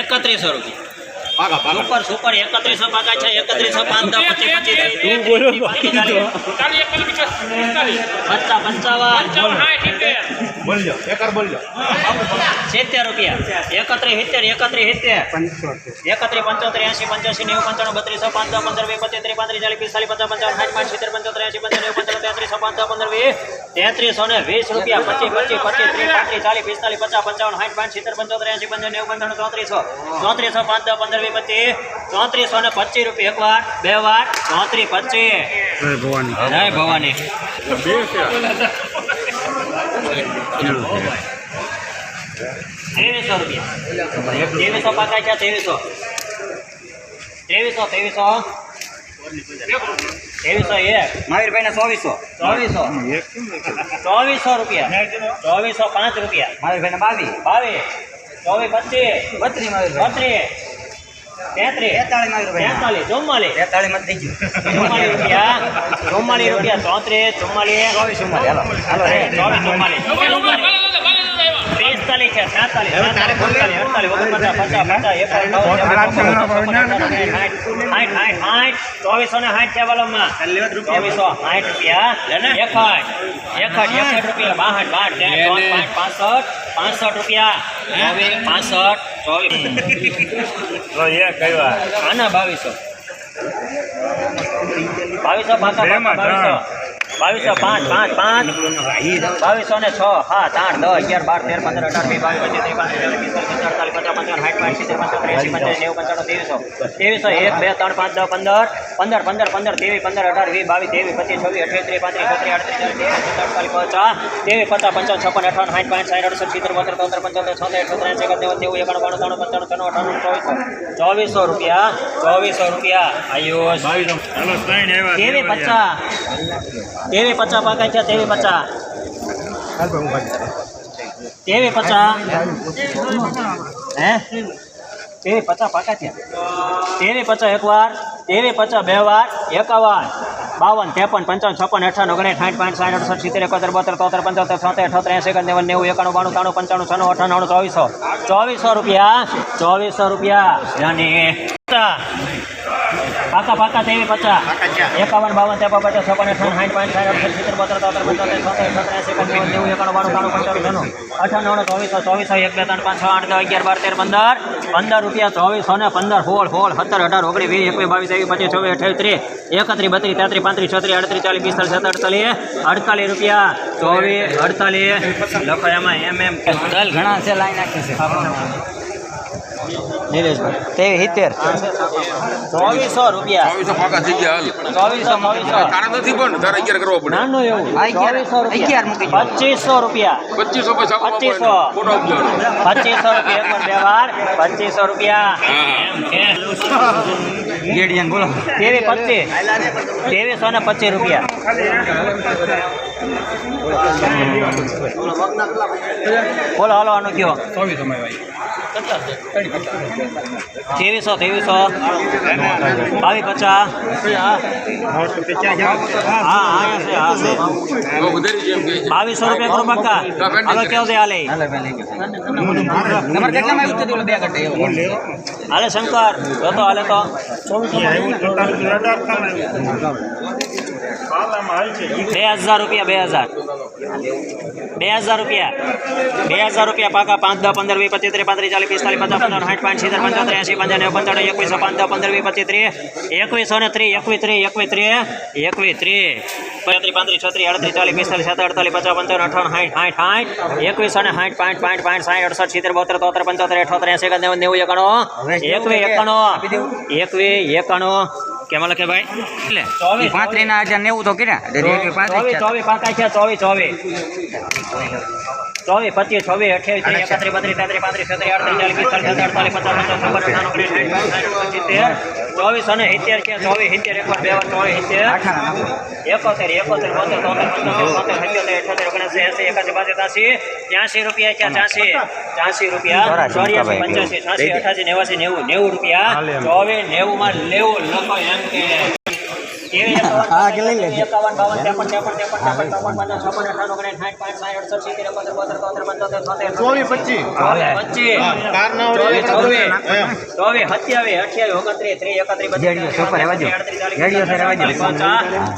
એકત્રીસો રૂપિયા. Super super એકત્રીસો પાકા છે એકત્રીસો પાંચ પંચાવન સિત્તેર. રૂપિયા. એકત્રીસ સિત્તેર એકત્રીસ સિત્તેર. એકત્રીસ પંચોતેર એસી પંચ્યાસી નેવું પંચાણું બત્રીસો પાંચ પંદર વીસ પચીસ ત્રીસ પાંત્રીસ ચાલીસ પિસ્તાલીસ પચાસ પંચાવન સાઠ પાંચ સિત્તેર પંચોતેર એસી પંચાણું તેત્રીસો પાંચ પંદર વીસ. તેત્રીસો ને વીસ રૂપિયા પચીસ પચીસ પચીસ ત્રીસ પાંત્રીસ ચાલીસ પિસ્તાલીસ પચાસ પંચાવન સાઠ પાંચ સિત્તેર પંચોતેર એસી પંદર નેવું પંચાણું ચોત્રીસો. ચોત્રીસો પાંચ દસ પંદર વીસ પચીસ. ચોત્રીસો ને પચીસ રૂપિયા એક વાર બે વાર ચોત્રીસ પચીસ. જય ભવાની. ત્રેવીસો રૂપિયા. ત્રેવીસો પાકા છે ત્રેવીસો. ત્રેવીસો ત્રેવીસો. ત્રેવીસો એક. મયુરભાઈ ના ચોવીસો. ચોવીસો. ચોવીસો રૂપિયા. ચોવીસો પાંચ રૂપિયા. મયુરભાઈ ના બાવીસ. બાવીસ. ચોવીસ પચીસ. બત્રીસ મયુરભાઈ બત્રીસ. તેત્રીસ. તેતાલીસ ચુમ્માલીસ તેતાળીસ. મત થઈ ગયું. ચુમ્માલીસ રૂપિયા. ચુમ્માલીસ રૂપિયા. ચોત્રીસ ચુમ્માલીસ ચોવીસ ઉંમર હાલો. હાલો ચોવીસ ચુમ્માલીસ પિસ્તાલીસ છે સાતતાલીસ સાતતાલીસ અડતાલીસ અડતાલીસ ઓગણપચાસ પચાસ પચાસ એકાવન સાઠ સાઠ સાઠ ચોવીસો ને સાઠ છે વલમમાં ચોવીસો સાઠ રૂપિયા. એકાઠ એકાઠ એકાઠ રૂપિયા. પાસઠ પાસઠ રૂપિયા. પાસઠ ચોવીસ. આના બાવીસો. બાવીસો પાકા બાવીસો. બાવીસો પાંચ પાંચ પાંચ. બાવીસો ને છ સાત આઠ દસ અગિયાર બાર તેર પંદર અઢાર બે બાવીસ પચીસ ત્રીસ ચાલીસ પચાસ પંચાવન સાઠ પાંચ સિત્તેર પંચોતેર એંસી પંચાસી નેવું પંચાણું ત્રેવીસો. ત્રેવીસો એક બે ત્રણ પાંચ દસ પંદર. પંદર પંદર પંદર ત્રેવીસ પંદર અઢાર વીસ બાવીસ ત્રેવીસ પચીસ છવ્વીસ અઠ્યાવીસ ત્રીસ પાંત્રીસ છત્રીસ આડત્રીસ ચાલીસ પચાસ ત્રેવીસ પચાસ પંચાવન છપ્પન અઠાવન સાઠ પાંચ સાઠ અડસઠ સિત્તેર બોતેર તોતેર પંચોતેર છોતેર અઠોતેર એંસી એકાવન નેવું નેવું એકાણું બાણું ત્રાણું પંચાણું છન્નું અઠાણું ચોવીસો. ચોવીસો રૂપિયા ચોવીસો રૂપિયા. આયુષ તેવી પચાસ તેવી પચાસ પાકા છે તેવી પચાસ. તેવી પચાસ. હે? તેવી પચાસ પાકા છે. તેવી પચાસ એક વાર તેવી પચાસ બે વાર એકાવન બાવન ત્રેપન પંચાવન છપ્પન અઠાવન ઓગણીસ સાઠ પાંચ સાઠ અડસઠ સિત્તેર એકોતેર બોતેર તોતેર પંચોતેર છોતેર અઠોતેર એસી એકાવન નેવું નેવું એકાણું બાણું ત્રાણું પંચાણું છનું અઠાણું ચોવીસો. ચોવીસો રૂપિયા. ચોવીસો રૂપિયા. જાની. પાકા પાકા તેવી પચાસ. એકાવન બાવન તેપા પચાસ છપ્પન અઠાવન સાઠ પાંચ સાઠ અડસઠ સિત્તેર બોતેર તોતેર પંચોતેર છોતેર છોતેર એંસી એકાવન નેવું એકાણું બાણું પંચાણું છન્નું અઠાણું ચોવીસો ચોવીસો એક બે ત્રણ પાંચ છ આઠ દસ અગિયાર બાર તેર પંદર. પંદર રૂપિયા ચોવીસો ને પંદર. સોળ સોળ સત્તર અઢાર ઓગણીસ વીસ એકવીસ બાવીસ ત્રેવીસ પચીસ ચોવીસ અઠાવીસ ત્રીસ. એકત્રીસ બત્રીસ તેત્રીસ પાંત્રીસ છત્રીસ અડત્રીસ ચાલીસ પિસ્તાલીસ સત્તર અડતાલીસ. અડતાલીસ રૂપિયા ચોવીસ અડતાલીસ. લખો એમાં એમ એમ ઘણા છે લાઈન નાખી છે. નીલેશભાઈ. સિત્તેર ચોવીસો રૂપિયા. ચોવીસો પાકા થઈ ગયા ચોવીસો ચોવીસો તારા નથી પણ તારે અગિયાર કરવા પડે. નાનું એવું. ચોવીસો અગિયાર મૂકી પચીસો રૂપિયા. પચીસો પૈસા રૂપિયા પચીસો બોલો તેવી પચીસ. તેવીસો ને પચીસ રૂપિયા. બોલો હાલો આનું કયો? ત્રેવીસો ત્રેવીસો. બાવીસ પચાસ. છે છે છે છે. બાવીસો રૂપિયા કરો બક્કા હાલો કેવો દે હાલે? હાલો શંકર જોતો હાલે તો. બે હજાર રૂપિયા બે હજાર. બે હજાર રૂપિયા. બે હજાર રૂપિયા પાકા પાંચ દસ પંદર વીસ પચીસ ત્રીસ પાંત્રીસ ચાલીસ પિસ્તાલીસ પચાસ પંદર સાઠ પાંચ સિત્તેર પંચોતેર એંસી પંચાણું પંચાણું એકવીસો પાંચ દસ પંદર વીસ પચીસ ત્રીસ એકવીસો ને ત્રીસ એકવીસ ત્રીસ એકવીસ ત્રીસ એકવીસ ત્રીસ. પાંત્રીસ પાંત્રીસ છત્રીસ અડત્રીસ ચાલીસ પિસ્તાલીસ સત્તર અડતાલીસ પચાસ પંચાવન અઠાવન સાઠ સાઠ સાઠ એકવીસ ને સાઠ પાંચ પાંચ પાંચ સાઠ અડસઠ સિત્તેર બોતેર તોતેર પંચોતેર અઠોતેર એંસી નેવું નેવું એકાણું એકવીસ એકાણું એકવીસ એકાણું કેમાં લખે ભાઈ? એટલે પાંત્રીસ ના હજાર નેવું તો કર્યા. ચોવીસ પાંત્રીસ ચોવીસ પાકા ચોવીસ ચોવીસ. ચોવીસ પચીસ છવ્વીસ અઠ્યાવીસ ત્રીસ એકત્રીસ બત્રીસ તેત્રીસ પાંત્રીસ છત્રીસ અડત્રીસ ચાલીસ પિસ્તાલીસ અડતાલીસ પચાસ પચાસ ચોવીસ અને સિત્તેર છે ચોવીસ સિત્તેર એકવાર બે વાર ચોવીસ સિત્તેર એકોતેર એકોતેર બોતેર તોતેર પંચોતેર સત્યોતેર અઠ્યોતેર ઓગણસી એસી એકાસી બાસી ત્યાંસી રૂપિયા ક્યાં ત્યાંસી ત્યાંસી રૂપિયા ચોર્યાસી પંચ્યાસી છ્યાસી અઠાસી નેવાસી નેવું નેવું રૂપિયા ચોવીસ નેવું માં લેવું લખો એમ કે ઓગણીસ સાઠ પાંચ ચોવીસ પચીસ. પચીસ. કાર ના હોય ચોવીસ ચોવીસ એમ. ચોવીસ સત્યાવીસ અઠ્યાવીસ ઓગણત્રીસ ત્રીસ એકત્રીસ બત્રીસ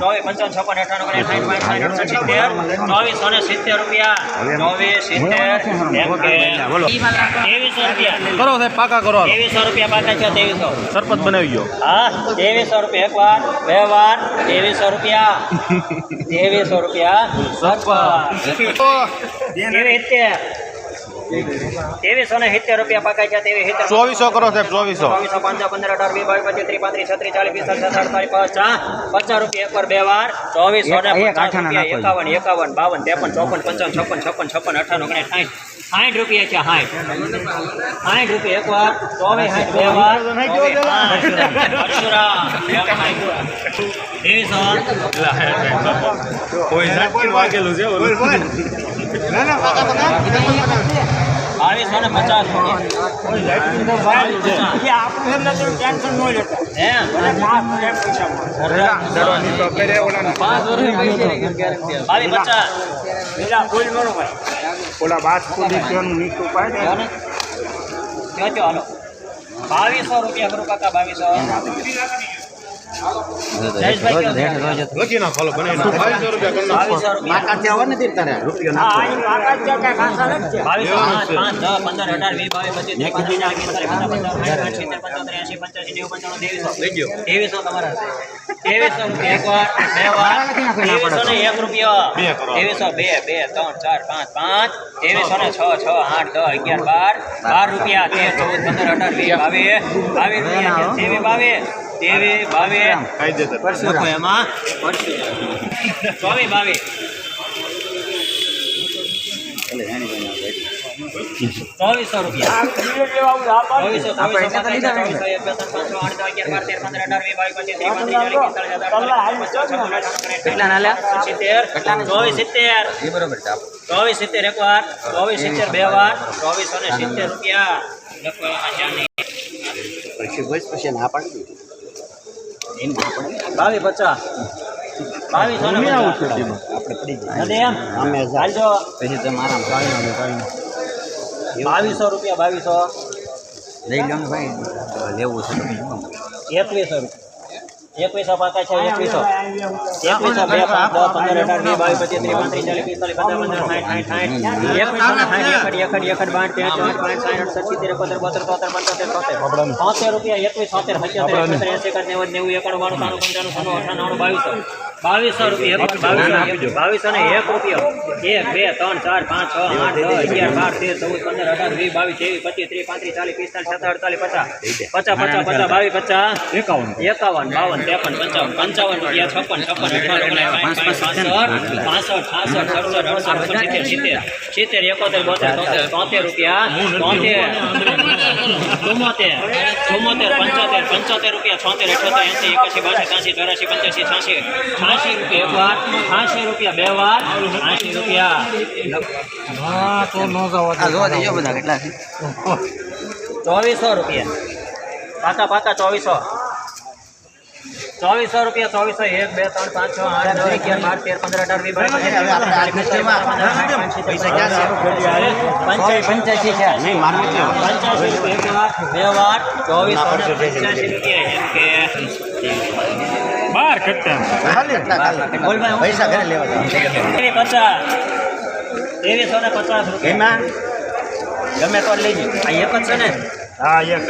ચોવીસ પંચાવન છપ્પન અઠ્ઠાણું સાઠ પાંચ સાઠ સિત્તેર ચોવીસો ને સિત્તેર રૂપિયા. ચોવીસ સિત્તેર. ત્રેવીસો રૂપિયા. કરો સાહેબ પાકા કરો. ત્રેવીસો રૂપિયા પાકા છે ત્રેવીસો. સરપંચ બનાવી ગયો. હા ત્રેવીસો રૂપિયા એક વાર બે વાર. ત્રેવીસો રૂપિયા. ત્રેવીસો રૂપિયા. સિત્તેર ત્રેવીસો ને સિત્તેર રૂપિયા પકાય છે તેવી સિત્તેર ચોવીસો કરો સાહેબ ચોવીસો. ચોવીસો પંચાવન પંદર અઢાર વીસ બાવીસ પચીસ ત્રીસ પાંત્રીસ છત્રીસ ચાલીસ પિસ્તાલીસ સત્તર અડતાલીસ પચાસ પચાસ રૂપિયા એક બે વાર ચોવીસો ને એકાવન એકાવન બાવન ત્રેપન ચોપન પંચાવન છપ્પન છપ્પન છપ્પન અઠાણું ઓગણીસ સાઠ સાઠ રૂપિયા છે સાઠ સાઠ રૂપિયા એક વાર ચોવીસ સાઠ બે વાર ચોવીસ સાઠ. પરશુરામ ત્રેવીસો બાવીસો ને પચાસ ઓલા બાસ પોલીસનું નીકળું પાડે બાવીસો રૂપિયા બાવીસો? લખી નાખો હાલો બનાવી બાવીસો રૂપિયા બે ને બે ત્રણ ચાર પાંચ પાંચ. ત્રેવીસો ને છ છ આઠ દસ અગિયાર બાર. બાર રૂપિયા. તેર ચૌદ પંદર અઢાર વીસ બાવીસ. બાવીસ રૂપિયા. બાવીસ. ત્રેવીસ બાવીસ કાયદેસર લખો એમાં ચોવીસ બાવીસ ચોવીસો રૂપિયા ચોવીસો ચોવીસો પચાસ ચોવીસો એક બે ત્રણ પાંચ છ આઠ દસ અગિયાર બાર તેર પંદર અઢાર વીસ બાવીસ પચીસ ત્રીસ પાંત્રીસ ચાલીસ પિસ્તાલીસ સત્તર ચોવીસ સિત્તેર ચોવીસ સિત્તેર એક વાર ચોવીસ સિત્તેર બે વાર ચોવીસો ને સિત્તેર રૂપિયા લખો એમાં જ્યાં નહીં. બાવીસ પચાસ. બાવીસો ને પચાસ. નથી એમ. હાલજો બાવીસો રૂપિયા બાવીસો. એકવીસો રૂપિયા. એકવીસો પાકા છે એકવીસો એકવીસો બે પાંચ દસ પંદર અઢાર વીસ બાવીસ પચીસ ત્રીસ પાંત્રીસ ચાલીસ પિસ્તાલીસ પચાસ પંદર સાઠ સાઠ સાઠ. એકવીસો સાઠ એકડ એકડ એકડ બાર તેર ચોટ પાંચ સાઠ અડસઠ સિત્તેર એકોતેર બોતેર તોતેર પંચોતેર તોતેર તોતેર રૂપિયા એકવીસ તોતેર પંચોતેર એકોતેર એસી એકડ નેવું નેવું એકડ બાણું ત્રાણું પંચાણું છન્નું અઠાણું બાવીસો. બાવીસો રૂપિયા બાવીસો ને એક રૂપિયો. એક બે ત્રણ ચાર પાંચ છ આઠ દસ અગિયાર બાર તેર ચૌદ પંદર અઢાર વીસ બાવીસ ત્રેવીસ પચીસ ત્રીસ પાંત્રીસ ચાલીસ પિસ્તાલીસ સત્તર અડતાલીસ પચાસ. પચાસ પચાસ પચાસ બાવીસ પચાસ. એકાવન. એકાવન બાવન ત્રેપન પંચાવન. પંચાવન રૂપિયા છપ્પન છપ્પન પાસઠ છાસઠ સડસઠ અડસઠ સિત્તેર સિત્તેર સિત્તેર એકોતેર બોતેર તોતેર તોતેર રૂપિયા તોતેર ચુમ્મોતેર ચુમ્મોતેર પંચોતેર પંચોતેર રૂપિયા છોતેર અઠોતેર એસી એકાસી બાસી ત્યાંસી ચોરાસી પંચ્યાસી છ્યાસી. છ્યાસી રૂપિયા એક વાર છ્યાસી રૂપિયા બે વાર છ્યાસી રૂપિયા ચોવીસો રૂપિયા પાકા પાકા ચોવીસો ચોવીસો રૂપિયા ચોવીસો એક બે ત્રણ પાંચ છ આઠ નવ અગિયાર બાર તેર પંદર અઢાર વીસ બાવીસ પચીસ ત્રીસ પાંત્રીસ ચાલીસ પંચ્યાસી છે પંચ્યાસી રૂપિયા એક વાર બે વાર ચોવીસો ને પંચ્યાસી રૂપિયા એમ કે બાર કટ્ટા બોલ ભાઈ પૈસા ઘરે લેવા પચાસ. ત્રેવીસો ને પચાસ રૂપિયા. ગમે તો લેજો આ એક જ છે ને? હા એક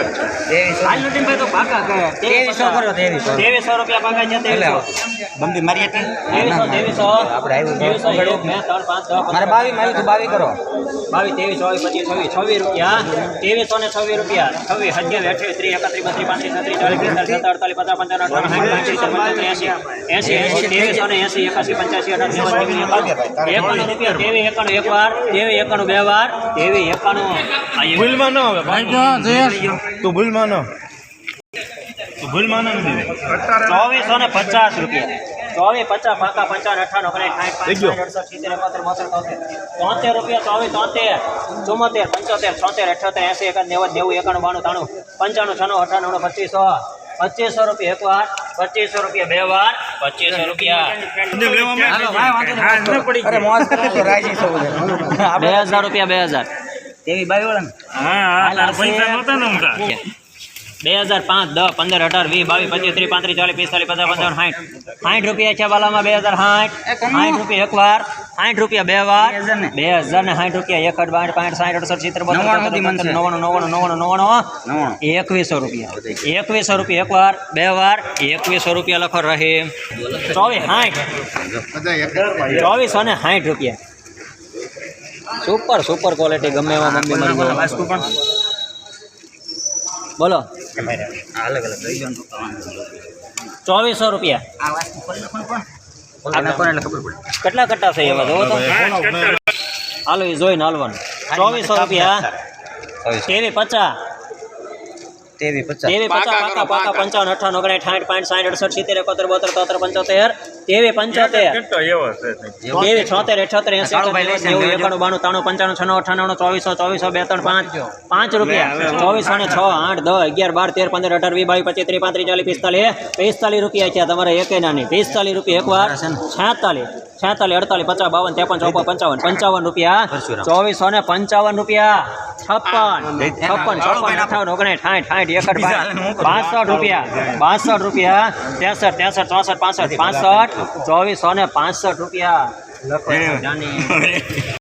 હાલનું ટીમ ભાઈ તો પાકા કહે ત્રેવીસો કરો ત્રેવીસો ત્રેવીસો રૂપિયા પાકા છે બંબી મારી હતી એક બે ત્રણ પાંચ દસ મારે બાવી મારી તું બાવી કરો. બાવીસ ત્રેવીસ ચોવીસ પચીસ છવ્વીસ છવ્વીસ રૂપિયા. ત્રેવીસો ને છવ્વીસ રૂપિયા. છવ્વીસ અઠ્યાવીસ અઠ્યાવીસ ત્રીસ એકત્રીસ બત્રીસ પાંત્રીસ છત્રીસ ચાલીસ પિસ્તાલીસ સત્તર અડતાલીસ પચાસ પંચાવન અઠાવન સાઠ એંસી એંસી ત્રેવીસો ને એંસી એકાસી પંચ્યાસી અઢાર નેવું નેવું એકાણું એકાણું રૂપિયા તેવી એકાણું એક વાર તેવી એકાણું બે વાર તેવી એકાણું. ભૂલમાં ન આવે ભાઈ. તું ભૂલ માનો તું ભૂલ માનો નથી. ચોવીસો ને પચાસ રૂપિયા. ચોવીસ પચાસ પાકા પંચાવન અઠાણું ઓગણીસ સાઠ પાંચ. અડસઠ સિત્તેર એકોતેર બોતેર તોતેર તોતેર રૂપિયા ચોવીસ તોતેર ચુમ્મોતેર પંચોતેર છોતેર અઠ્યોતેર એસી એકાદ નેવું નેવું એકાણું બાણું ત્રાણું પંચાણું છન્નું અઠાણું પચીસો પચીસો રૂપિયા એક વાર પચીસો રૂપિયા બે વાર પચીસો રૂપિયા. બે હજાર રૂપિયા બે હજાર. તેવી બાઈ વળન? બે હજાર પાંચ દસ પંદર અઢાર વીસ બાવીસ પચીસ ત્રીસ પાંત્રીસ ચાલીસ પિસ્તાલીસ પચાસ પંચાવન સાઠ સાઠ રૂપિયા છે બાલામાં બે હજાર સાઠ સાઠ રૂપિયા એક વાર સાઠ રૂપિયા બે વાર. બે હજાર ને? સાઠ રૂપિયા એક બાઠ પાંઠ સાઠ અડસઠ સિત્તેર નવ્વાણું નવ્વાણું નવ્વાણું નવ્વાણું. એકવીસો રૂપિયા. એકવીસો રૂપિયા એક વાર બે વાર એકવીસો રૂપિયા લખો રહે ચોવીસ સાઠ ચોવીસો ને સાઠ રૂપિયા. સુપર સુપર ક્વોલિટી ગમે એવા મમ્મી મળી જાય. બોલો. અલગ અલગ ચોવીસો રૂપિયા. કેટલા કટ્ટા છે એવા? જોવો તો. હાલો એ જોઈને હાલવાનું. ચોવીસો રૂપિયા. તેવી પચાસ. તેવી પચાસ. તેવી પચાસ પાકા પાકા પંચાવન અઠાવન ઓગણીસ સાઠ પાંઠ સાઠ અડસઠ સિત્તેર એકોતેર બોતેર તોતેર પંચોતેર. તેવી પંચોતેર. તેવી છોતેર અઠોતેર એસી નેવું એકાણું બાણું ત્રાણું પંચાણું છન્નું અઠ્ઠાણું ચોવીસો ચોવીસો બે ત્રણ પાંચ પાંચ રૂપિયા. ચોવીસ ને છ આઠ દસ અગિયાર બાર તેર પંદર અઢાર વીસ બાવીસ પચીસ ત્રીસ પાંત્રીસ ચાલીસ પિસ્તાલીસ પિસ્તાલીસ રૂપિયા છે તમારે એકે નાની પિસ્તાલીસ રૂપિયા એક વાર છેતાલીસ. છેતાલીસ અડતાલીસ પચાસ બાવન ત્રેપન ચોપન પંચાવન પંચાવન રૂપિયા ચોવીસો ને પંચાવન રૂપિયા છપ્પન છપ્પન છપ્પન અઠાવન ઓગણીસ સાઠ સાઠ એકસઠ પાસઠ રૂપિયા બાસઠ રૂપિયા ત્રેસઠ ત્રેસઠ ચોસઠ પાસઠ પાસઠ ચોવીસો ને પાસઠ રૂપિયા. લખો. જાની.